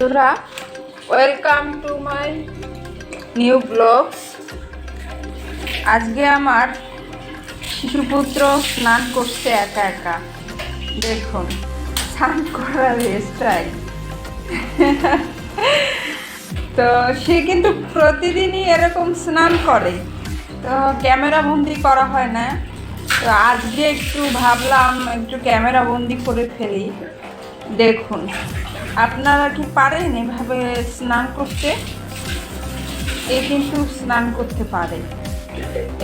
বন্ধুরা welcome to my new blogs আজকে আমার শিশুপুত্র স্নান করছে একা একা। দেখুন, স্নান করার স্টাইল তো সে কিন্তু প্রতিদিনই এরকম স্নান করে। তো ক্যামেরা বন্দি করা হয় না। তো আজকে একটু ভাবলাম একটু ক্যামেরা বন্দি করে ফেলি। দেখুন, আপনারা কি পারেন এভাবে স্নান করতে? এ কিন্তু স্নান করতে পারে।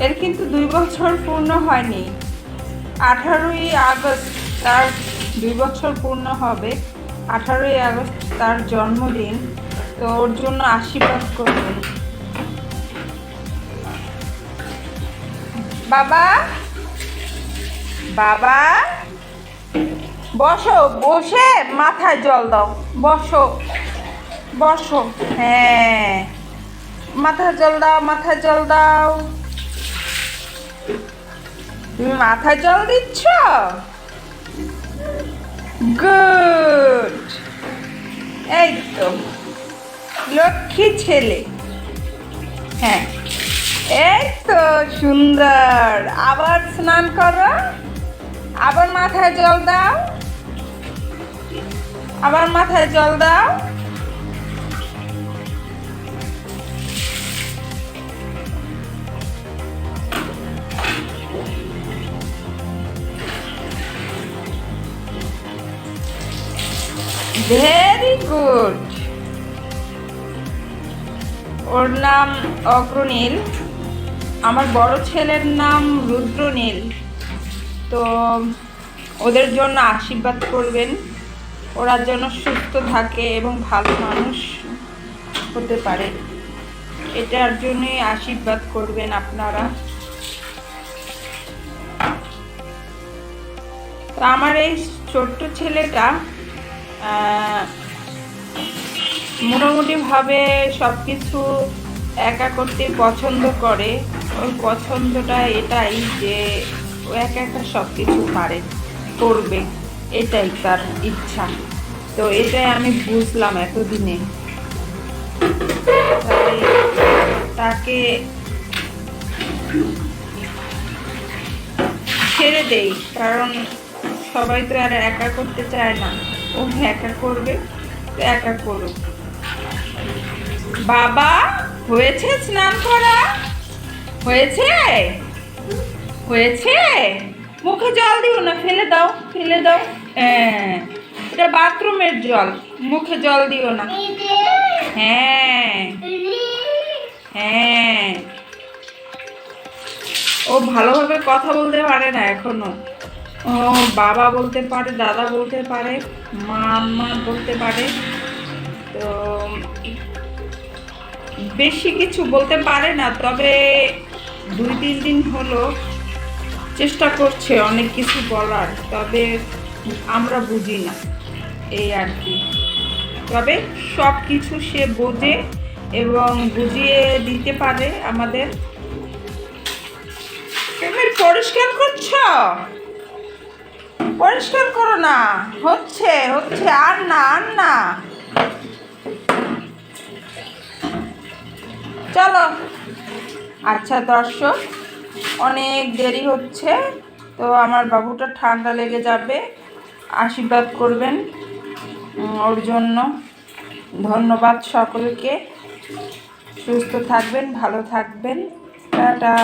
এর কিন্তু দুই বছর পূর্ণ হয়নি। আঠারোই আগস্ট তার দুই বছর পূর্ণ হবে। আঠারোই আগস্ট তার জন্মদিন, তো ওর জন্য আশীর্বাদ করবেন। বাবা? বাবা? বসো, বসে মাথায় জল দাও। বসো বসো। হ্যাঁ। মাথায় জল দাও, মাথায় জল দাও। তুমি মাথায় জল দিচ্ছ? গুড। এই তো, লক্ষ্মী ছেলে। হ্যাঁ। এই তো, সুন্দর। আবার স্নান করো। আবার মাথায় জল দাও। আবার মাথায় জল দাও। ভেরি গুড ওর নাম অগ্রনীল। আমার বড় ছেলের নাম রুদ্রনীল। তো ওদের জন্য আশীর্বাদ করবেন। ওরা যেন সুস্থ থাকে এবং ভালো মানুষ হতে পারে। এটার জন্যই আশীর্বাদ করবেন আপনারা। আমার এই ছোট্ট ছেলেটা মোটামুটিভাবে সব কিছু একা করতে পছন্দ করে। ওর পছন্দটা এটাই যে ও একা একা সব কিছু পারে, করবে। এটাই তার ইচ্ছা। তো এটাই আমি বুঝলাম এতদিনে। তাকে ছেড়ে দেই, কারণ সবাই তো আর একা করতে চায় না। ও একা করবে? তো একা করুক। বাবা, হয়েছে স্নান করা? হয়েছে? হয়েছে? মুখে জল দিও না, ফেলে দাও ফেলে দাও। হ্যাঁ এটা বাথরুমের জল, মুখে জল দিও না। হ্যাঁ হ্যাঁ। ও ভালোভাবে কথা বলতে পারে না এখনও। ও বাবা বলতে পারে, দাদা বলতে পারে, মাম্মা বলতে পারে। তো বেশি কিছু বলতে পারে না, তবে দুই তিন দিন হলো। চেষ্টা করছে অনেক কিছু বলার, তবে আমরা বুঝি না। এই আর কি। তবে সব কিছু সে বোঝে এবং বুঝিয়ে দিতে পারে আমাদের। তুমি পরিষ্কার করছ? পরিষ্কার করো না। হচ্ছে হচ্ছে, আর না আর না। চলো। আচ্ছা দর্শক অনেক দেরি হচ্ছে, তো আমার বাবুটা ঠান্ডা লেগে যাবে, আশীর্বাদ করবেন ওর জন্য। ধন্যবাদ সকলকে। সুস্থ থাকবেন, ভালো থাকবেন। টাটা।